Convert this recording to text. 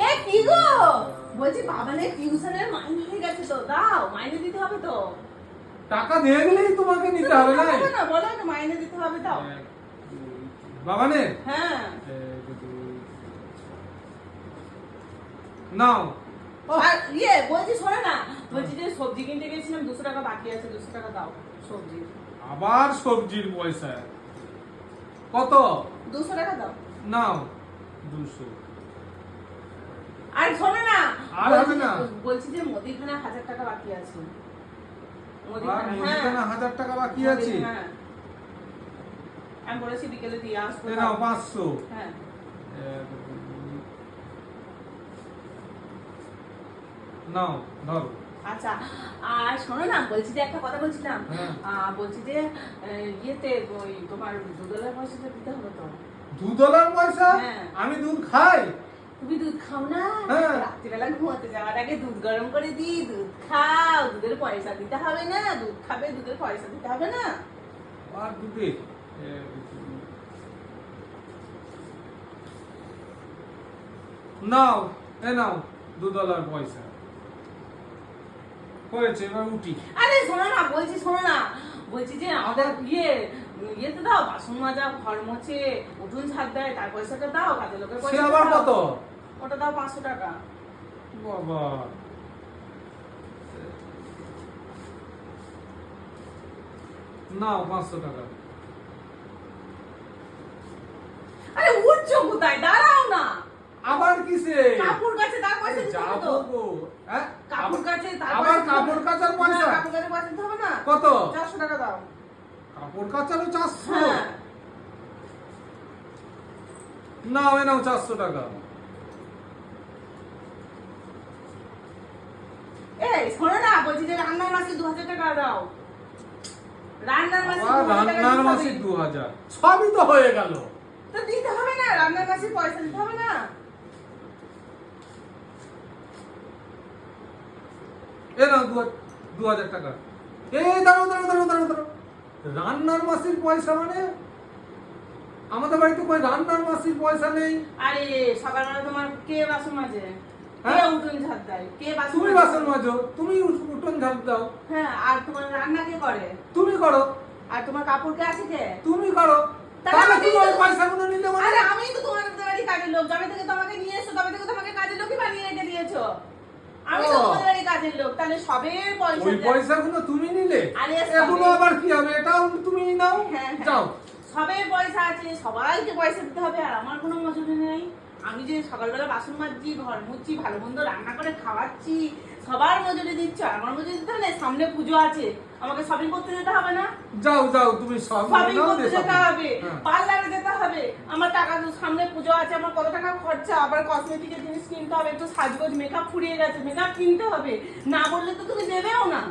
এ কি গো? বলছি বাবানের টিউশনের মাইনে হয়ে গেছে তো। দাও মাইনে দিতে হবে তো। টাকা দিয়ে তোমাকে নিতে হবে না না বলো না মাইনে দিতে হবে দাও বাবানে হ্যাঁ। নাও। আর ইয়ে বলছি শোনো না বলছি যে সবজি কিনতে গেছিলাম দুশো টাকা বাকি আছে দুশো টাকা দাও সবজি। আবার সবজির পয়সা। কত? দুশো টাকা দাও। নাও। দুশো। আর হবে না। বলছি যে মুদিখানা হাজার টাকা বাকি আছে। আর মুদিখানা মুদিখানা হ্যাঁ হাজার টাকা বাকি আছে? আমি বলেছি বিকেলে দিয়ে আসব। নাও পাঁচশো। হ্যাঁ। নাও ধরো। আচ্ছা আর শোনো না বলছি যে একটা কথা বলছিলাম। হ্যাঁ। বলছি যে ইয়েতে ওই তোমার পয়সাটা দিতে হবে তো। পয়সা? হ্যাঁ। আমি দুধ খাই? তুমি দুধ খাও না? হ্যাঁ। রাত্রিবেলা ঘুমাতে যাওয়ার আগে দুধ গরম করে দিই দুধ খাও। দুধের পয়সা দিতে হবে না দুধ খাবে দুধের পয়সা দিতে হবে না। আর দুধে? নাও এ নাও পয়সা। হয়েছে এবার উঠি আরে শোনো না বলছি শোনো না। বলছি যে আমাদের ইয়ে ইয়েতে দাও বাসন মাজা ঘর মোছে উঠুন দেয় তার পয়সাটা দাও কাজে লোকের পয়সা আবার কত? ওটা দাও? পাঁচশো টাকা। বাবা। নাও পাঁচশো টাকা। আরে উঠছো কোথায়? দাঁড়াও না। আবার কিসে? কাপড় কাছে তার পয়সা দিতে হবে তো। হ্যাঁ? কাপড় কাছে তার আবার হবে। কাপড় কাচার না, পয়সা? কাপড় কাছে পয়সা দিতে হবে না। কত? চারশো টাকা দাও। কাপড় কাচারও চারশো? হ্যাঁ। নাও এ নাও চারশো টাকা। এই শোনো না বলছি যে রান্নার মাসে দু হাজার টাকা দাও। রান্নার মাসে আবার 2000 টাকা রান্নার মাসে দু হাজার। সবই তো হয়ে গেল। তো দিতে হবে না রান্নার মাসে পয়সা দিতে হবে না। এ নাও দু হাজার টাকা। এই দাঁড়াও দাঁড়াও দাঁড়াও দাঁড়াও দাঁড়াও। রান্নার মাসির পয়সা মানে? আমাদের বাড়িতে রান্নার মাসির পয়সা নেই। আরে সকালবেলা তোমার কে বাসন কে হ্যাঁ? উঠোন ঝাড় দেয়। কে বাসন তুমি বাসন মাজো তুমি উঠোন ঝাড় দাও। হ্যাঁ আর তোমার রান্না কে করে? তুমি করো। আর তোমার কাপড় কে আছে কে? তুমি করো। তাহলে তাহলে তুমি ওই পয়সাগুলো নিলে মানে আরে আমি তো তোমার বাড়ি কাজের লোক। যবে থেকে তোমাকে নিয়ে এসো তবে থেকে তোমাকে কাজের লোকই বানিয়ে রেখে দিয়েছ। আমি তো ও। বাড়ি কাজের লোক। তাহলে সবের পয়সা ওই পয়সাগুলো তুমি নিলে আরে এগুলো আবার কি হবে? এটাও তুমি নাও। হ্যাঁ, হ্যাঁ। যাও। সবের পয়সা আছে সবাইকে পয়সা দিতে হবে আর আমার কোনো মজুরি নেই। আমি যে সকালবেলা বাসন মাজছি ঘর মুছছি ভালো মন্দ রান্না করে খাওয়াচ্ছি সবার মজুরি দিচ্ছ আমার মজুরি দিতে হবে সামনে পুজো আছে। আমাকে শপিং করতে যেতে হবে না? যাও যাও তুমি শপিং করতে যেতে হবে হ্যাঁ। পার্লারে যেতে হবে। আমার টাকা তো সামনে পুজো আছে আমার কত টাকা খরচা? আবার কসমেটিকের জিনিস কিনতে হবে একটু সাজগোজ মেকআপ ফুরিয়ে গেছে মেকআপ কিনতে হবে। না বললে তো তুমি দেবেও না।